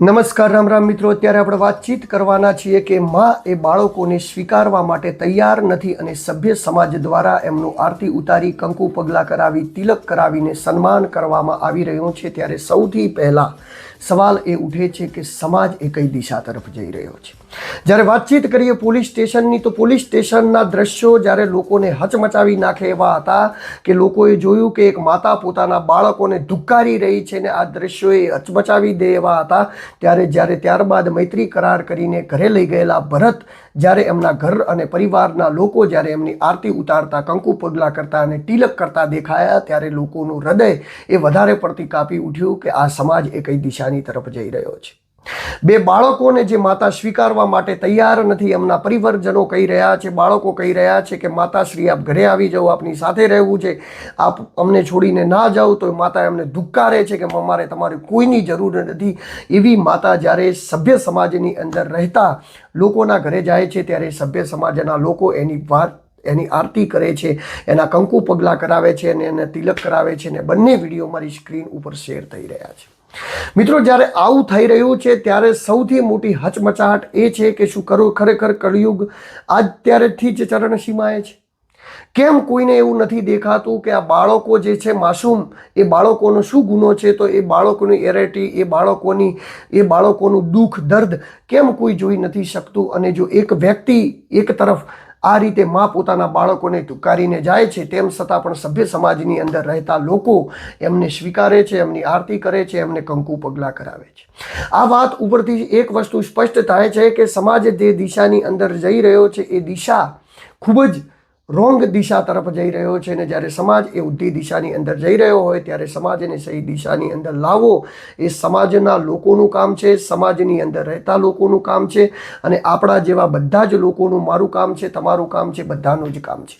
નમસ્કાર, રામ રામ મિત્રો. અત્યારે આપણે વાતચીત કરવાના છીએ કે માં એ બાળકોને સ્વીકારવા માટે તૈયાર નથી અને સભ્ય સમાજ દ્વારા એમનું આરતી ઉતારી, કંકુ પગલાં કરાવી, તિલક કરાવીને સન્માન કરવામાં આવી રહ્યું છે. ત્યારે સૌથી પહેલાં સવાલ એ ઉઠે છે કે સમાજ એ કઈ દિશા તરફ જઈ રહ્યો છે. જ્યારે વાતચીત કરીએ પોલીસ સ્ટેશનની, તો પોલીસ સ્ટેશનના દ્રશ્યો જ્યારે લોકોને હચમચાવી નાખે એવા હતા કે લોકોએ જોયું કે એક માતા પોતાના બાળકોને ધુકારી રહી છે ને આ દ્રશ્યોએ હચમચાવી દે એવા હતા. ત્યારે જ્યારે ત્યારબાદ મૈત્રી કરાર કરીને ઘરે લઈ ગયેલા ભરત, જ્યારે એમના ઘર અને પરિવારના લોકો જ્યારે એમની આરતી ઉતારતા, કંકુ પગલા કરતા અને તિલક કરતા દેખાયા, ત્યારે લોકોનું હૃદય એ વધારે પડતી કાપી ઉઠ્યું કે આ સમાજ એ કઈ દિશાની તરફ જઈ રહ્યો છે. બે બાળકોને જે માતા સ્વીકારવા માટે તૈયાર નથી, એમના પરિવારજનો કહી રહ્યા છે, બાળકો કહી રહ્યા છે કે, માતાશ્રી, આપ ઘરે આવી જાઓ, આપની સાથે રહેવું છે. આપ અમને છોડીને ના જાઓ તો માતા એમને ધુક્કારે છે કે, અમારે તમારી કોઈની જરૂર નથી. એવી માતા જ્યારે સભ્ય સમાજની અંદર રહેતા લોકોના ઘરે જાય છે, ત્યારે સભ્ય સમાજના લોકો એની વાત, એની આરતી કરે છે, એના કંકુ પગલાં કરાવે છે, અને એને તિલક કરાવે છે, અને બંને વીડિયો મારી સ્ક્રીન ઉપર શેર થઈ રહ્યા છે. મિત્રો, જ્યારે આવું થઈ રહ્યું છે, ત્યારે સૌથી મોટી હચમચાહટ એ છે કે શું કરું ખરેખર કળિયુગ અત્યારેથી જ ચરણસીમાએ છે? કેમ કોઈને એવું નથી દેખાતું કે આ બાળકો જે છે, માસૂમ, એ બાળકોનો શું ગુનો છે? તો એ બાળકોની એરેટી, એ બાળકોની, એ બાળકોનું દુઃખ, દર્દ કેમ કોઈ જોઈ નથી શકતું? અને જો એક વ્યક્તિ એક તરફ આ રીતે મા પોતાના બાળકોને તુકારીને જાય છે, તેમ છતાં પણ સભ્ય સમાજની અંદર રહેતા લોકો એમને સ્વીકારે છે, એમની આરતી કરે છે, એમને કંકુ પગલાં કરાવે છે. આ વાત ઉપરથી એક વસ્તુ સ્પષ્ટ થાય છે કે સમાજ જે દિશાની અંદર જઈ રહ્યો છે, એ દિશા ખૂબ જ રોંગ દિશા તરફ જઈ રહ્યો છે અને જ્યારે સમાજ એ ઉદ્ધિ દિશાની અંદર જઈ રહ્યો હોય, ત્યારે સમાજને સહી દિશાની અંદર લાવવો એ સમાજના લોકોનું કામ છે, સમાજની અંદર રહેતા લોકોનું કામ છે અને આપણા જેવા બધા જ લોકોનું મારું કામ છે, તમારું કામ છે, બધાનું જ કામ છે.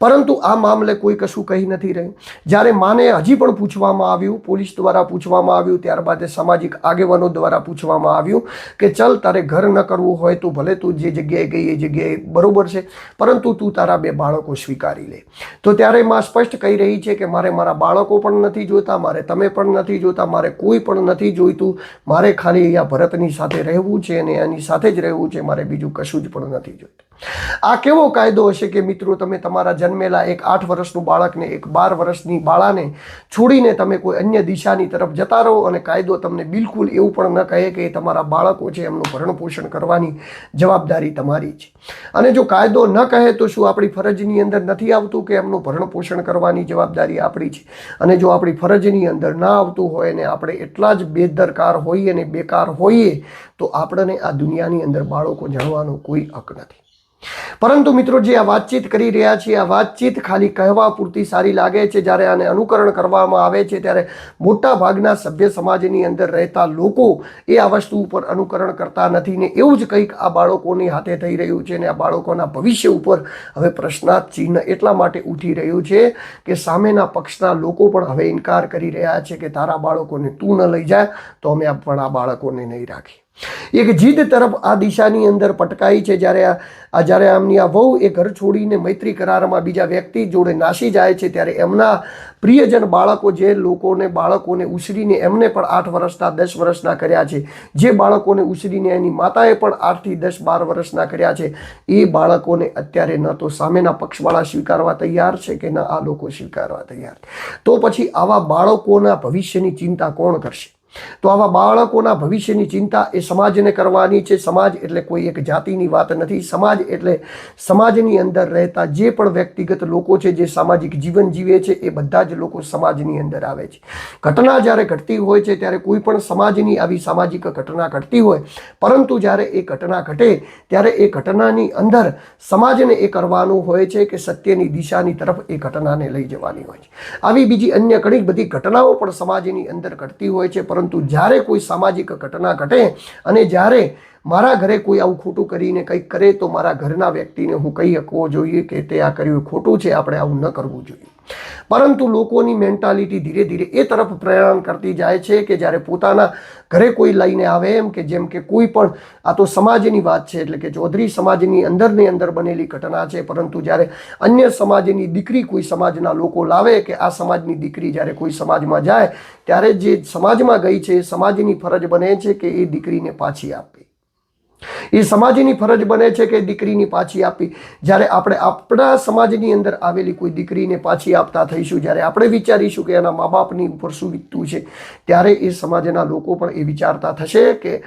પરંતુ આ મામલે કોઈ કશું કહી નથી રહ્યું. જ્યારે માને હજી પણ પૂછવામાં આવ્યું, પોલીસ દ્વારા પૂછવામાં આવ્યું, ત્યારબાદ સામાજિક આગેવાનો દ્વારા પૂછવામાં આવ્યું કે, ચલ, તારે ઘર ન કરવું હોય તો ભલે તું જે જગ્યાએ ગઈ એ જગ્યાએ બરોબર છે, પરંતુ તું તારા બે બાળકો સ્વીકારી લે. તો ત્યારે માં સ્પષ્ટ કહી રહી છે કે મારે મારા બાળકો પણ નથી જોતા, મારે તમે પણ નથી જોતા, મારે કોઈ પણ નથી જોઈતું. મારે ખાલી અહીંયા ભરતની સાથે રહેવું છે અને એની સાથે જ રહેવું છે, મારે બીજું કશું જ પણ નથી જોઈતું. આ કેવો કાયદો હશે કે મિત્રો તમે તમારા જન્મેલા એક આઠ વર્ષનું બાળકને એક બાર વર્ષની બાળાને છોડીને તમે કોઈ અન્ય દિશાની તરફ જતા રહો અને કાયદો તમને બિલકુલ એવું પણ ન કહે કે એ તમારા બાળકો છે, એમનું ભરણ પોષણ કરવાની જવાબદારી તમારી છે. અને જો કાયદો ન કહે તો શું આપણી ફરજની અંદર નથી આવતું કે એમનું ભરણ પોષણ કરવાની જવાબદારી આપણી છે? અને જો આપણી ફરજની અંદર ના આવતું હોય ને આપણે એટલા જ બેદરકાર હોઈએ અને બેકાર હોઈએ તો આપણને આ દુનિયાની અંદર બાળકો જાણવાનો કોઈ હક નથી. પરંતુ મિત્રો જે આ વાતચીત કરી રહ્યા છીએ, આ વાતચીત ખાલી કહેવા પૂરતી સારી લાગે છે. જ્યારે આને અનુકરણ કરવામાં આવે છે, ત્યારે મોટા ભાગના સભ્ય સમાજની અંદર રહેતા લોકો એ આ વસ્તુ ઉપર અનુકરણ કરતા નથી ને એવું જ કંઈક આ બાળકોની હાથે થઈ રહ્યું છે ને આ બાળકોના ભવિષ્ય ઉપર હવે પ્રશ્નાર્થ ચિહ્ન એટલા માટે ઉઠી રહ્યું છે કે સામેના પક્ષના લોકો પણ હવે ઇનકાર કરી રહ્યા છે કે તારા બાળકોને તું ન લઈ જાય તો અમે પણ આ બાળકોને નહીં રાખીએ. એક જીદ તરફ આ દિશાની અંદર પટકાઈ છે જ્યારે આ જ્યારે આમની આ વહુ એ ઘર છોડીને મૈત્રી કરારમાં બીજા વ્યક્તિ જોડે નાસી જાય છે, ત્યારે એમના પ્રિયજન બાળકો જે લોકોને બાળકોને ઉછરીને એમને પણ આઠ વર્ષના, દસ વર્ષના કર્યા છે. જે બાળકોને ઉછરીને એની માતાએ પણ આઠથી દસ, બાર વર્ષના કર્યા છે. એ બાળકોને અત્યારે ન તો સામેના પક્ષવાળા સ્વીકારવા તૈયાર છે કે ન આ લોકો સ્વીકારવા તૈયાર તો પછી આવા બાળકોના ભવિષ્યની ચિંતા કોણ કરશે? તો આવા બાળકોના ભવિષ્યની ચિંતા એ સમાજને કરવાની છે. સમાજ એટલે કોઈ એક જાતિની વાત નથી. સમાજ એટલે સમાજની અંદર રહેતા જે પણ વ્યક્તિગત લોકો છે, જે સામાજિક જીવન જીવે છે, એ બધા જ લોકો સમાજની અંદર આવે છે. ઘટના જ્યારે ઘટતી હોય છે, ત્યારે કોઈ પણ સમાજની આવી સામાજિક ઘટના ઘટતી હોય, પરંતુ જ્યારે એ ઘટના ઘટે, ત્યારે એ ઘટનાની અંદર સમાજને એ કરવાનું હોય છે કે સત્યની દિશાની તરફ એ ઘટનાને લઈ જવાની હોય છે. આવી બીજી અન્ય ઘણી બધી ઘટનાઓ પણ સમાજની અંદર ઘટતી હોય છે, પરંતુ જ્યારે કોઈ સામાજિક ઘટના ઘટે અને જ્યારે મારા ઘરે કોઈ આવું ખોટું કરીને કંઈક કરે તો મારા ઘરના વ્યક્તિને હું કહી શકવો જોઈએ કે તે આ કર્યું ખોટું છે, આપણે આવું ન કરવું જોઈએ. પરંતુ લોકોની મેન્ટાલિટી ધીરે ધીરે એ તરફ પ્રયાણ કરતી જાય છે કે જ્યારે પોતાના ઘરે કોઈ લઈને આવે, એમ કે જેમ કે કોઈ પણ, આ તો સમાજની વાત છે, એટલે કે ચૌધરી સમાજની અંદરની અંદર બનેલી ઘટના છે, પરંતુ જ્યારે અન્ય સમાજની દીકરી કોઈ સમાજના લોકો લાવે કે આ સમાજની દીકરી જ્યારે કોઈ સમાજમાં જાય, ત્યારે જે સમાજમાં ગઈ છે એ સમાજની ફરજ બને છે કે એ દીકરીને પાછી આપે. એ સમાજની ફરજ બને છે કે દીકરીની પાછી આપી. જ્યારે આપણે આપણા સમાજની અંદર આવેલી કોઈ દીકરીને પાછી આપતા થઈશું, જ્યારે આપણે વિચારીશું કે એના મા બાપની ઉપર શું વીતતું છે, ત્યારે એ સમાજના લોકો પણ એ વિચારતા થશે કે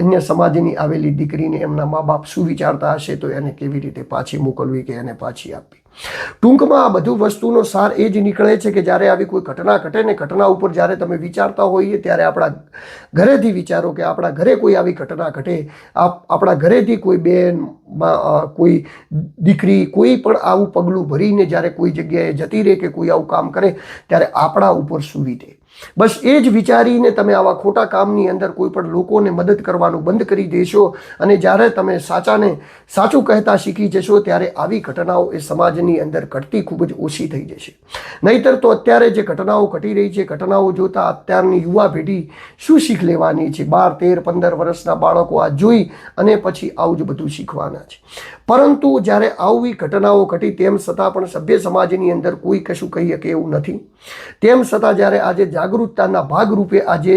અન્ય સમાજની આવેલી દીકરીને એમના મા બાપ શું વિચારતા હશે, તો એને કેવી રીતે પાછી મોકલવી કે એને પાછી આપવી. ટૂંકમાં આ બધું વસ્તુનો સાર એ જ નીકળે છે કે જ્યારે આવી કોઈ ઘટના ઘટે ને ઘટના ઉપર જ્યારે તમે વિચારતા હોઈએ ત્યારે આપણા ઘરેથી વિચારો કે આપણા ઘરે કોઈ આવી ઘટના ઘટે, આપ, આપણા ઘરેથી કોઈ બેન કોઈ દીકરી, કોઈ પણ આવું પગલું ભરીને જ્યારે કોઈ જગ્યાએ જતી રહે કે કોઈ આવું કામ કરે, ત્યારે આપણા ઉપર સુવિધે બસ એ જ વિચારીને તમે આવા ખોટા કામની અંદર કોઈ પણ લોકોને મદદ કરવાનું બંધ કરી દેશો અને જ્યારે તમે સાચાને સાચું કહેતા શીખી જશો ત્યારે આવી ઘટનાઓ એ સમાજની અંદર ઘટતી ખૂબ જ ઓછી થઈ જશે. નહીતર તો અત્યારે જે ઘટનાઓ ઘટી રહી છે, ઘટનાઓ જોતા અત્યારની યુવા પેઢી શું શીખ લેવાની છે? બાર, તેર, પંદર વર્ષના બાળકો આ જોઈ અને પછી આવું જ બધું શીખવાના છે. પરંતુ જ્યારે આવી ઘટનાઓ ઘટી તેમ છતાં પણ સભ્ય સમાજની અંદર કોઈ કશું કહી શકે એવું નથી. તેમ છતાં જ્યારે આજે જાગૃતતાના ભાગરૂપે આજે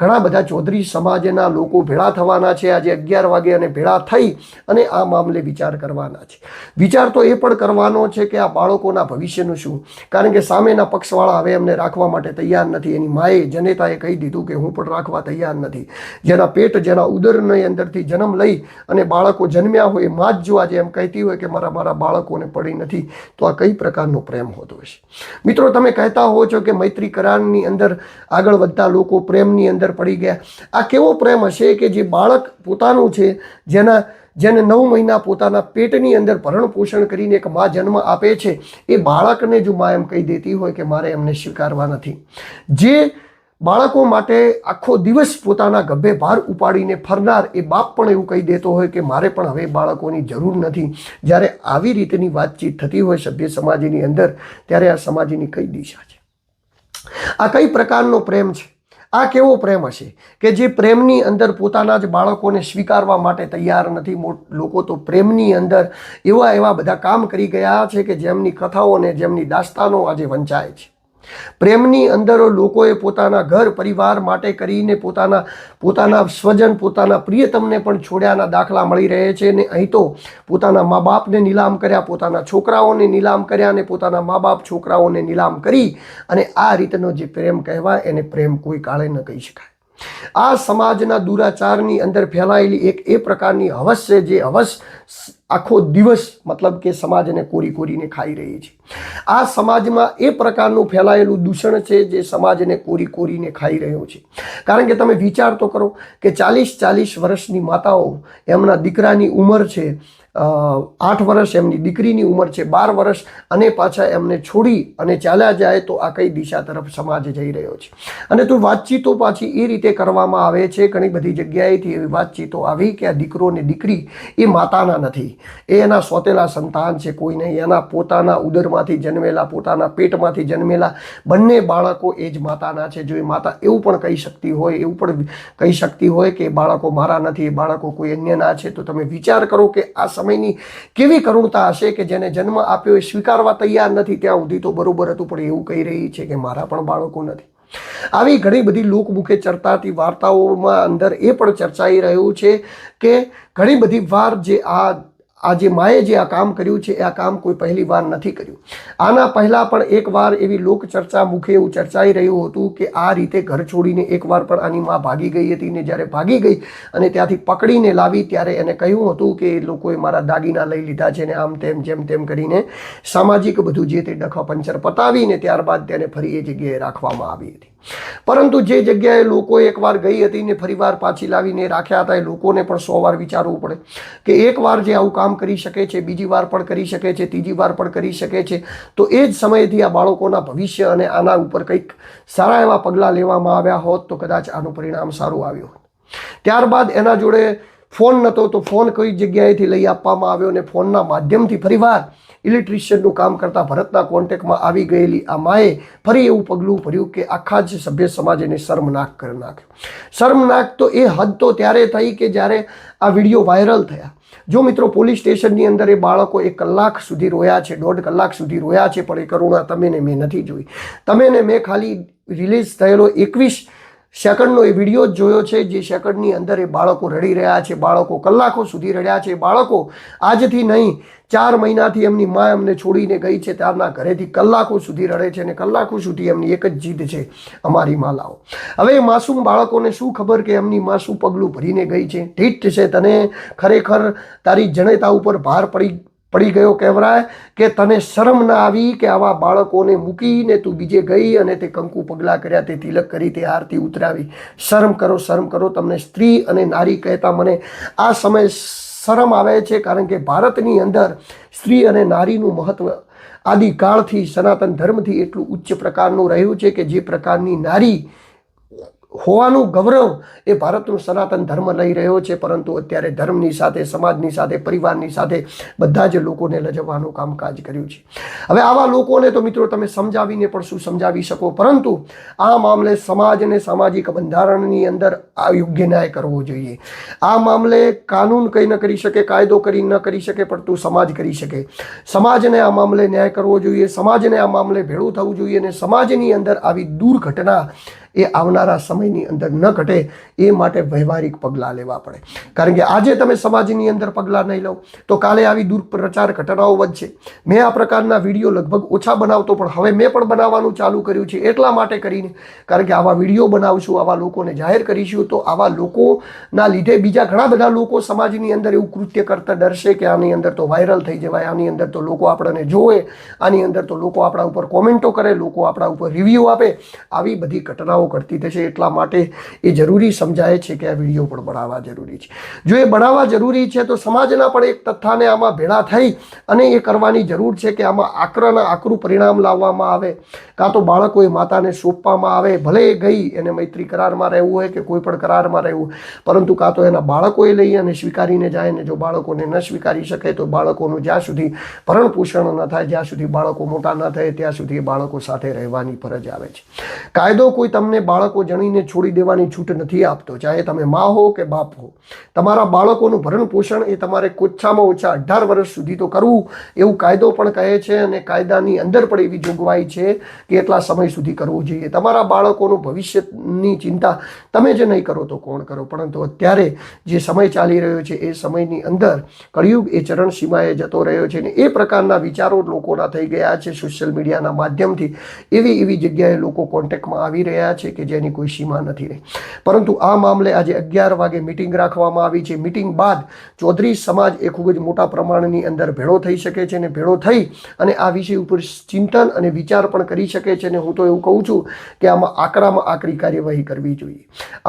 ઘણા બધા ચૌધરી સમાજના લોકો ભેળા થવાના છે. આજે અગિયાર વાગે અને ભેળા થઈ અને આ મામલે વિચાર કરવાના છે. વિચાર તો એ પણ કરવાનો છે કે આ બાળકોના ભવિષ્યનું શું? કારણ કે સામેના પક્ષવાળા હવે એમને રાખવા માટે તૈયાર નથી. એની માએ જનેતાએ કહી દીધું કે હું પણ રાખવા તૈયાર નથી. જેના પેટ, જેના ઉદરની અંદરથી જન્મ લઈ અને બાળકો જન્મ્યા હોયમાં જ જો આજે એમ કહેતી હોય કે મારા મારા બાળકોને પડી નથી, તો આ કઈ પ્રકારનો પ્રેમ હોતો હશે? મિત્રો, તમે કહેતા હો છો કે મૈત્રી કરારની અંદર આગળ વધતા લોકો પ્રેમની અંદર પડી ગયા. આ કેવો પ્રેમ હશે કે જે બાળક પોતાનું છે, જેના, જેને નવ મહિના પોતાના પેટની અંદર ભરણ પોષણ કરીને એક મા જન્મ આપે છે, એ બાળકને જો મા એમ કહી દેતી હોય કે મારે એમને સ્વીકારવા નથી. જે બાળકો માટે આખો દિવસ પોતાના ગભે ભાર ઉપાડીને ફરનાર એ બાપ પણ એવું કહી દેતો હોય કે મારે પણ હવે બાળકોની જરૂર નથી. જ્યારે આવી રીતની વાતચીત થતી હોય સભ્ય સમાજની અંદર, ત્યારે આ સમાજની કઈ દિશા છે? આ કઈ પ્રકારનો પ્રેમ છે? આ કેવો પ્રેમ હશે? કે જે પ્રેમની અંદર પોતાના જ બાળકોને સ્વીકારવા માટે તૈયાર નથી લોકો તો પ્રેમની અંદર એવા એવા બધા કામ કરી ગયા છે કે જેમની કથાઓ અને જેમની દાસ્તાનો આજે વંચાય છે. પ્રેમની અંદર લોકોએ પોતાના ઘર, પરિવાર માટે કરીને પોતાના પોતાના સ્વજન, પોતાના પ્રિયતમને પણ છોડ્યાના દાખલા મળી રહે છે ને અહીં તો પોતાના મા બાપને નીલામ કર્યા, પોતાના છોકરાઓને નીલામ કર્યા અને પોતાના મા બાપ છોકરાઓને નીલામ કરી અને આ રીતનો જે પ્રેમ કહેવાય એને પ્રેમ કોઈ કાળે ન કહી શકાય. આ સમાજના દુરાચારની અંદર ફેલાયેલી એક એ પ્રકારની હવસ છે જે હવસ આખો દિવસ મતલબ કે સમાજને કોરી કોરીને ખાઈ રહી છે. આ સમાજમાં એ પ્રકારનું ફેલાયેલું દૂષણ છે જે સમાજને કોરી કોરીને ખાઈ રહ્યો છે. કારણ કે તમે વિચાર તો કરો કે ચાલીસ ચાલીસ વર્ષની માતાઓ એમના દીકરાની ઉંમર છે આઠ વર્ષ એમની દીકરીની ઉંમર છે, બાર વર્ષ, અને પાછા એમને છોડી અને ચાલ્યા જાય તો આ કઈ દિશા તરફ સમાજ જઈ રહ્યો છે. અને તો વાતચીતો પાછી એ રીતે કરવામાં આવે છે, ઘણી બધી જગ્યાએથી એવી વાતચીતો આવી કે આ દીકરો ને દીકરી એ માતાના નથી. એ એના સોતેલા સંતાન છે, કોઈ નહીં. એના પોતાના ઉદરમાંથી જન્મેલા, પોતાના પેટમાંથી જન્મેલા બંને બાળકો એ જ માતાના છે. જો એ માતા એવું પણ કહી શકતી હોય, એવું પણ કહી શકતી હોય કે બાળકો મારા નથી, એ બાળકો કોઈ અન્યના છે, તો તમે વિચાર કરો કે આ સમયની કેવી કરુણતા હશે કે જેને જન્મ આપ્યો એ સ્વીકારવા તૈયાર નથી ત્યાં સુધી તો બરોબર હતું, પણ એવું કહી રહી છે કે મારા પણ બાળકો નથી. આવી ઘણી બધી લોકમુખે ચર્ચાતી વાર્તાઓમાં અંદર એ પણ ચર્ચાઈ રહ્યું છે કે ઘણી બધી વાર જે આ આ જે માએ જે આ કામ કર્યું છે આ કામ કોઈ પહેલી વાર નથી કર્યું. આના પહેલાં પણ એકવાર એવી લોક ચર્ચા મુખે એવું ચર્ચાઈ રહ્યું હતું કે આ રીતે ઘર છોડીને એકવાર પણ આની માં ભાગી ગઈ હતી ને જ્યારે ભાગી ગઈ અને ત્યાંથી પકડીને લાવી ત્યારે એને કહ્યું હતું કે એ લોકોએ મારા દાગીના લઈ લીધા છે ને આમ તેમ, જેમ તેમ કરીને સામાજિક બધું જે તે ડખા પંચર પતાવીને ત્યારબાદ તેને ફરી એ જગ્યાએ રાખવામાં આવી હતી. પરંતુ જે જગ્યાએ લોકો એકવાર ગઈ હતી ને ફરીવાર પાછી લાવીને રાખ્યા હતા, એ લોકોને પણ સો વાર વિચારવું પડે કે એકવાર જે આવું કામ કરી શકે છે, બીજી વાર પણ કરી શકે છે, ત્રીજી વાર પણ કરી શકે છે, તો એ જ સમયથી આ બાળકોના ભવિષ્ય અને આના ઉપર કંઈક સારા એવા પગલાં લેવામાં આવ્યા હોત તો કદાચ આનું પરિણામ સારું આવ્યું હોત. ત્યારબાદ એના જોડે ફોન નહોતો તો ફોન કઈ જગ્યાએથી લઈ આપવામાં આવ્યો અને ફોનના માધ્યમથી ફરીવાર ઇલેક્ટ્રિશિયનનું કામ કરતા ભરતના કોન્ટેક્ટમાં આવી ગયેલી આ માએ ફરી એવું પગલું ભર્યું કે આખા જ સભ્ય સમાજ એને શર્મનાક કરી નાખ્યો. શર્મનાક તો એ હદ તો ત્યારે થઈ કે જ્યારે આ વીડિયો વાયરલ થયા. જો મિત્રો પોલીસ સ્ટેશનની અંદર એ બાળકો એક કલાક સુધી રોયા છે, દોઢ કલાક સુધી રોયા છે, પણ એ કરુણા તમે ને મેં નથી જોઈ. તમે ને મેં ખાલી રિલીઝ થયેલો એકવીસ સેકન્ડનો એ વીડિયો જ જોયો છે જે સેકન્ડની અંદર એ બાળકો રડી રહ્યા છે, બાળકો કલાકો સુધી રડ્યા છે. બાળકો આજથી નહીં, ચાર મહિનાથી એમની મા એમને છોડીને ગઈ છે, ત્યારના ઘરેથી કલાકો સુધી રડે છે અને કલાકો સુધી એમની એક જ જીદ છે, અમારી મા લાવો હવે એ માસૂમ બાળકોને શું ખબર કે એમની મા શું પગલું ભરીને ગઈ છે? ઠીક છે તને ખરેખર તારી જણેતા ઉપર ભાર પડી પડી ગયો કહેવરાય કે તને શરમ ના આવી કે આવા બાળકોને મૂકીને તું બીજે ગઈ અને તે કંકુ પગલાં કર્યા તે તિલક કરી તે આરતી ઉતરાવી. શરમ કરો શરમ કરો, તમને સ્ત્રી અને નારી કહેતા મને આ સમય શરમ આવે છે કારણ કે ભારતની અંદર સ્ત્રી અને નારીનું મહત્વ આદિકાળથી સનાતન ધર્મથી એટલું ઉચ્ચ પ્રકારનું રહ્યું છે કે જે પ્રકારની નારી હોવાનું ગૌરવ એ ભારતનું સનાતન ધર્મ લઈ રહ્યો છે, પરંતુ અત્યારે ધર્મની સાથે, સમાજની સાથે, પરિવારની સાથે બધા જ લોકોને લજવવાનું કામકાજ કર્યું છે. હવે આવા લોકોને તો મિત્રો તમે સમજાવીને પણ શું સમજાવી શકો? પરંતુ આ મામલે સમાજને સામાજિક બંધારણની અંદર આ યોગ્ય ન્યાય કરવો જોઈએ. આ મામલે કાનૂન કંઈ ન કરી શકે, કાયદો કરી ન કરી શકે પણ તું સમાજ કરી શકે. સમાજને આ મામલે ન્યાય કરવો જોઈએ, સમાજને આ મામલે ભેળું થવું જોઈએ અને સમાજની અંદર આવી દુર્ઘટના એ આવનારા સમયની અંદર ન ઘટે, એ માટે વ્યવહારિક પગલાં લેવા પડે. કારણ કે આજે તમે સમાજની અંદર પગલાં નહીં લો, તો કાલે આવી દુર્પ્રચાર ઘટનાઓ વધશે. મેં આ પ્રકારના વીડિયો લગભગ ઓછા બનાવતો, પણ હવે મેં પણ બનાવવાનું ચાલુ કર્યું છે એટલા માટે કરીને. કારણ કે આવા વીડિયો બનાવશું, આવા લોકોને જાહેર કરીશું, તો આવા લોકોના લીધે બીજા ઘણા બધા લોકો સમાજની અંદર એવું કૃત્ય કરતા ડરશે કે આની અંદર તો વાયરલ થઈ જવાય, આની અંદર તો લોકો આપણને જોવે, આની અંદર તો લોકો આપણા ઉપર કોમેન્ટો કરે, લોકો આપણા ઉપર રિવ્યૂ આપે. આવી બધી ઘટનાઓ ઘટતી થશે એટલા માટે એ જરૂરી સમજાય છે કે આ વીડિયો પણ બનાવવા જરૂરી છે. જો એ બનાવવા જરૂરી છે તો સમાજના પણ એક તથ્થાને આમાં ભેળા થઈ અને એ કરવાની જરૂર છે કે આમાં આકરાના આકરું પરિણામ લાવવામાં આવે. કાં તો બાળકોએ માતાને સોંપવામાં આવે. ભલે એ ગઈ એને મૈત્રી કરારમાં રહેવું હોય કે કોઈ પણ કરારમાં રહેવું પરંતુ કાં તો એના બાળકોએ લઈ અને સ્વીકારીને જાય ને જો બાળકોને ન સ્વીકારી શકે તો બાળકોનું જ્યાં સુધી ભરણ પોષણ ન થાય, જ્યાં સુધી બાળકો મોટા ન થાય, ત્યાં સુધી એ બાળકો સાથે રહેવાની ફરજ આવે છે. કાયદો કોઈ તમને બાળકો જણીને છોડી દેવાની છૂટ નથી આપતો, ચાહે તમે મા હો કે બાપ હો. તમારા બાળકોનું ભરણ પોષણ એ તમારે ઓછામાં ઓછા અઢાર વર્ષ સુધી તો કરવું. એવું કાયદો પણ કહે છે અને કાયદાની અંદર પણ એવી જોગવાઈ છે કે એટલા સમય સુધી કરવું જોઈએ. તમારા બાળકોનું ભવિષ્યની ચિંતા તમે જે નહીં કરો તો કોણ કરો? પરંતુ અત્યારે જે સમય ચાલી રહ્યો છે, એ સમયની અંદર કળિયુગ એ ચરણ સીમાએ જતો રહ્યો છે ને એ પ્રકારના વિચારો લોકોના થઈ ગયા છે સોશિયલ મીડિયાના માધ્યમથી. એવી એવી જગ્યાએ લોકો કોન્ટેક્ટમાં આવી રહ્યા છે કે જેની કોઈ સીમા નથી રહી. પરંતુ આ મામલે આજે અગિયાર વાગે મિટિંગ રાખવામાં આવી છે. મિટિંગ બાદ ચૌધરી સમાજ એ ખૂબ જ મોટા પ્રમાણની અંદર ભેળો થઈ શકે છે અને ભેળો થઈ અને આ વિષય ઉપર ચિંતન અને વિચાર પણ કરી શકે છે અને હું તો એવું કહું છું કે આમાં આકરામાં આકરી કાર્યવાહી કરવી જોઈએ.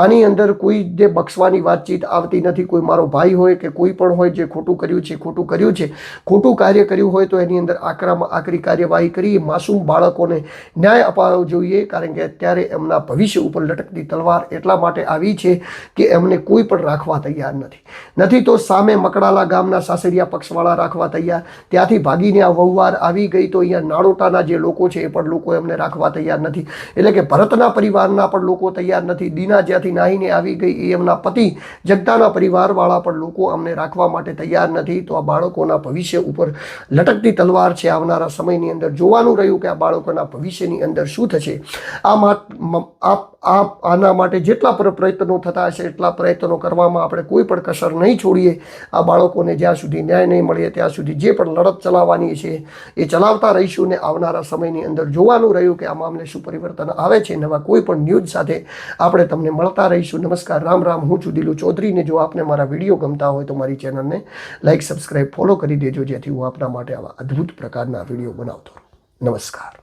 આની અંદર કોઈ જે બક્ષવાની વાતચીત આવતી નથી, કોઈ મારો ભાઈ હોય કે કોઈ પણ હોય જે ખોટું કર્યું છે, ખોટું કર્યું છે, ખોટું કાર્ય કર્યું હોય તો એની અંદર આકરામાં આકરી કાર્યવાહી કરી. માસૂમ બાળકોને ન્યાય અપાવવો જોઈએ કારણ કે અત્યારે એમના ભવિષ્ય ઉપર લટકતી તલવાર એટલા માટે આવી છે કે એમને કોઈ પણ રાખવા તૈયાર નથી. નથી તો સામે મકડાલા ગામના સાસરિયા પક્ષવાળા રાખવા તૈયાર. ત્યાંથી ભાગીને આ વહુવાર આવી ગઈ તો અહીંયા નાણોટાના જે લોકો છે એ પણ લોકો એમને રાખવા તૈયાર નથી. એટલે કે ભરતના પરિવારના પણ લોકો તૈયાર નથી. દીના જ્યાંથી નાહીને આવી ગઈ એ એમના પતિ જગતાના પરિવારવાળા પણ લોકો અમને રાખવા માટે તૈયાર નથી. તો આ બાળકોના ભવિષ્ય ઉપર લટકતી તલવાર છે આવનારા સમયની અંદર. જોવાનું રહ્યું કે આ બાળકોના ભવિષ્યની અંદર શું થશે. આ, આના માટે જેટલા પર, પ્રયત્નો થતા હશે, એટલા પ્રયત્નો કરવામાં આપણે કોઈ પણ કસર નહીં છોડીએ. આ બાળકોને જ્યાં સુધી ન્યાય નહીં મળે, ત્યાં સુધી જે પણ લડત ચલાવવાની છે, એ ચલાવતા રહીશું ને આવનારા સમયની અંદર જોવાનું રહ્યું કે આ મામલે શું પરિવર્તન આવે છે નવા કોઈ પણ ન્યૂઝ સાથે આપણે તમને મળતા રહીશું. નમસ્કાર, રામ રામ, હું છું દિલુ ચૌધરીને જો આપને મારા વીડિયો ગમતા હોય તો મારી ચેનલને લાઇક સબસ્ક્રાઈબ ફોલો કરી દેજો, જેથી હું આપના માટે આવા અદ્ભુત પ્રકારના વીડિયો બનાવતો નમસ્કાર.